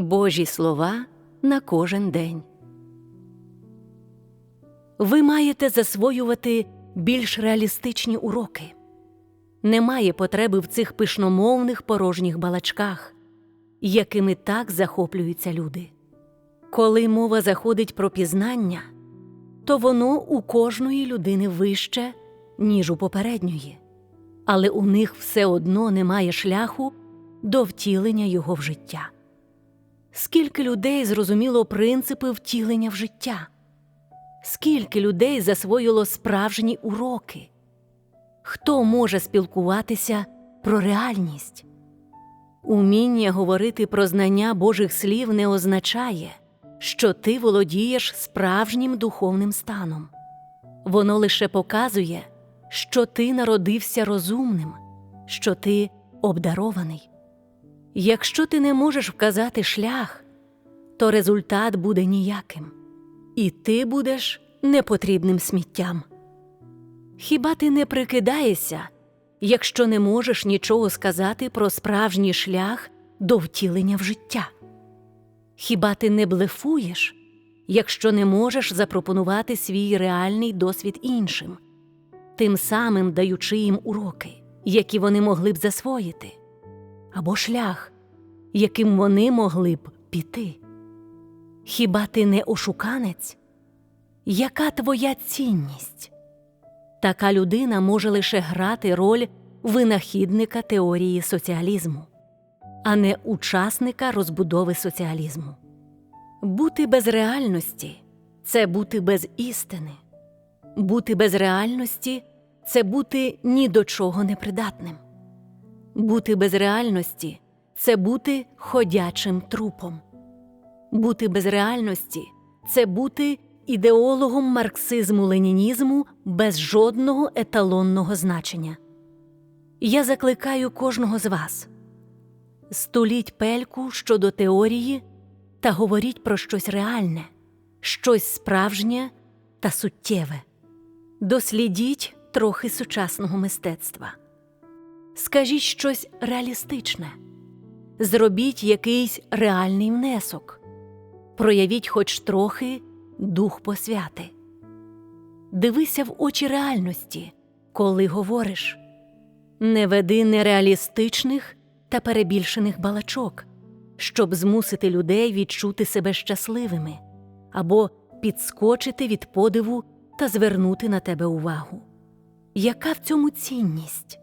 Божі слова на кожен день. Ви маєте засвоювати більш реалістичні уроки. Немає потреби в цих пишномовних порожніх балачках, якими так захоплюються люди. Коли мова заходить про пізнання, то воно у кожної людини вище, ніж у попередньої, але у них все одно немає шляху до втілення його в життя. Скільки людей зрозуміло принципи втілення в життя? Скільки людей засвоїло справжні уроки? Хто може спілкуватися про реальність? Уміння говорити про знання Божих слів не означає, що ти володієш справжнім духовним станом. Воно лише показує, що ти народився розумним, що ти обдарований. Якщо ти не можеш вказати шлях, то результат буде ніяким, і ти будеш непотрібним сміттям. Хіба ти не прикидаєшся, якщо не можеш нічого сказати про справжній шлях до втілення в життя? Хіба ти не блефуєш, якщо не можеш запропонувати свій реальний досвід іншим, тим самим даючи їм уроки, які вони могли б засвоїти, або шлях, яким вони могли б піти? Хіба ти не ошуканець? Яка твоя цінність? Така людина може лише грати роль винахідника теорії соціалізму, а не учасника розбудови соціалізму. Бути без реальності це бути без істини, бути без реальності це бути ні до чого непридатним, бути без реальності це бути ходячим трупом, бути без реальності це бути ідеологом марксизму ленінізму без жодного еталонного значення. Я закликаю кожного з вас століть пельку щодо теорії та говоріть про щось реальне, щось справжнє та суттєве. Дослідіть трохи сучасного мистецтва. Скажіть щось реалістичне, зробіть якийсь реальний внесок, проявіть хоч трохи дух посвяти. Дивися в очі реальності, коли говориш. Не веди нереалістичних та перебільшених балачок, щоб змусити людей відчути себе щасливими або підскочити від подиву та звернути на тебе увагу. Яка в цьому цінність?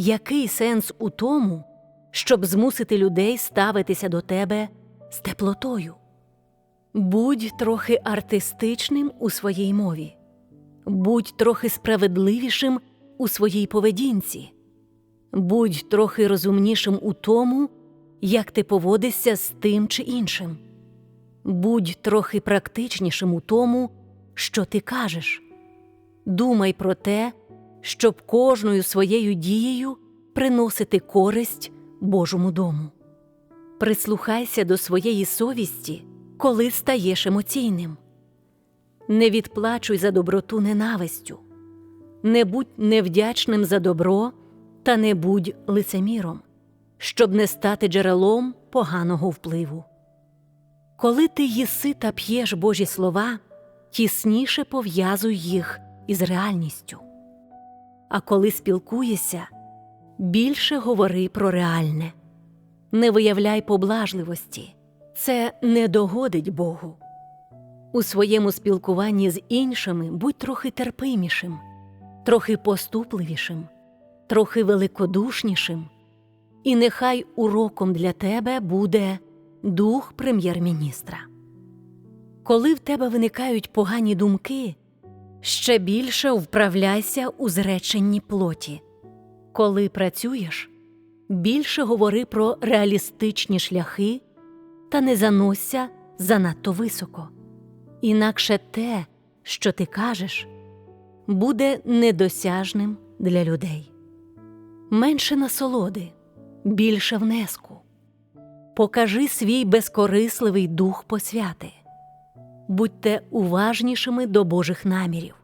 Який сенс у тому, щоб змусити людей ставитися до тебе з теплотою? Будь трохи артистичним у своїй мові, будь трохи справедливішим у своїй поведінці, будь трохи розумнішим у тому, як ти поводишся з тим чи іншим, будь трохи практичнішим у тому, що ти кажеш. Думай про те, щоб кожною своєю дією приносити користь Божому дому. Прислухайся до своєї совісті, коли стаєш емоційним. Не відплачуй за доброту ненавистю, не будь невдячним за добро та не будь лицеміром, щоб не стати джерелом поганого впливу. Коли ти їси та п'єш Божі слова, тісніше пов'язуй їх із реальністю. А коли спілкуєшся, більше говори про реальне, не виявляй поблажливості, це не догодить Богу. У своєму спілкуванні з іншими будь трохи терпимішим, трохи поступливішим, трохи великодушнішим, і нехай уроком для тебе буде дух прем'єр-міністра. Коли в тебе виникають погані думки, ще більше вправляйся у зреченні плоті. Коли працюєш, більше говори про реалістичні шляхи та не заносься занадто високо. Інакше те, що ти кажеш, буде недосяжним для людей. Менше насолоди, більше внеску. Покажи свій безкорисливий дух посвяти. Будьте уважнішими до Божих намірів,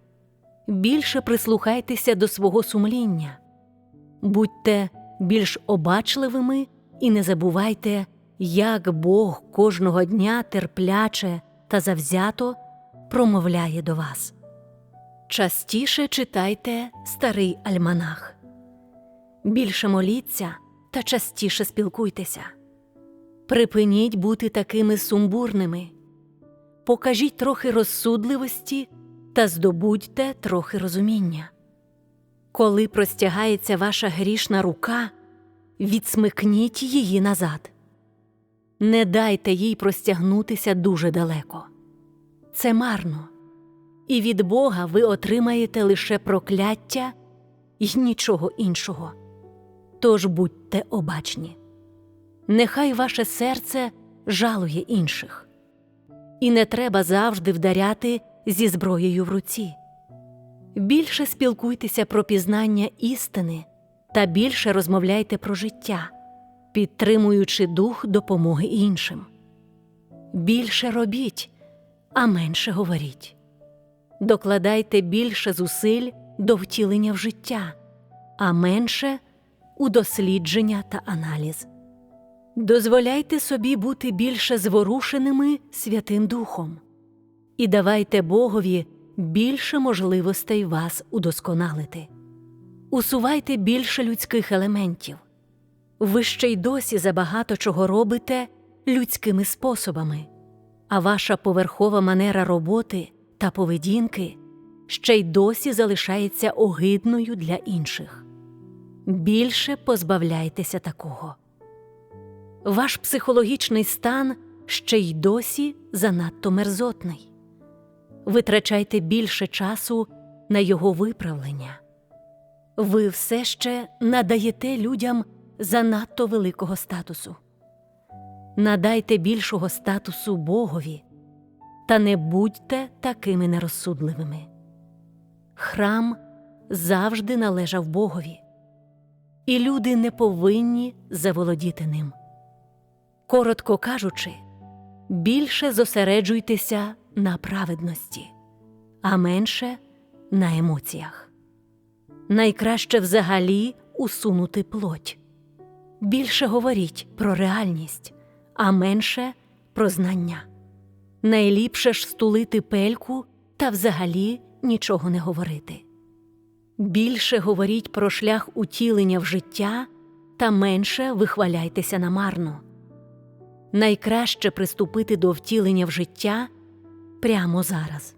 більше прислухайтеся до свого сумління, будьте більш обачливими і не забувайте як Бог кожного дня терпляче та завзято промовляє до вас. Частіше читайте старий альманах. Більше моліться та частіше спілкуйтеся. Припиніть бути такими сумбурними. Покажіть трохи розсудливості та здобудьте трохи розуміння. Коли простягається ваша грішна рука, відсмикніть її назад. Не дайте їй простягнутися дуже далеко. Це марно, і від Бога ви отримаєте лише прокляття і нічого іншого. Тож будьте обачні. Нехай ваше серце жалує інших, і не треба завжди вдаряти зі зброєю в руці. Більше спілкуйтеся про пізнання істини та більше розмовляйте про життя, підтримуючи дух допомоги іншим. Більше робіть, а менше говоріть. Докладайте більше зусиль до втілення в життя, а менше у дослідження та аналіз. Дозволяйте собі бути більше зворушеними Святим Духом і давайте Богові більше можливостей вас удосконалити. Усувайте більше людських елементів. Ви ще й досі забагато чого робите людськими способами, а ваша поверхова манера роботи та поведінки ще й досі залишається огидною для інших. Більше позбавляйтеся такого. Ваш психологічний стан ще й досі занадто мерзотний. Витрачайте більше часу на його виправлення. Ви все ще надаєте людям занадто великого статусу. Надайте більшого статусу Богові та не будьте такими нерозсудливими. Храм завжди належав Богові, і люди не повинні заволодіти ним. Коротко кажучи, більше зосереджуйтеся на праведності, а менше на емоціях. Найкраще взагалі усунути плоть. Більше говоріть про реальність, а менше про знання. Найліпше ж стулити пельку та взагалі нічого не говорити. Більше говоріть про шлях утілення в життя та менше вихваляйтеся намарно. Найкраще приступити до втілення в життя прямо зараз.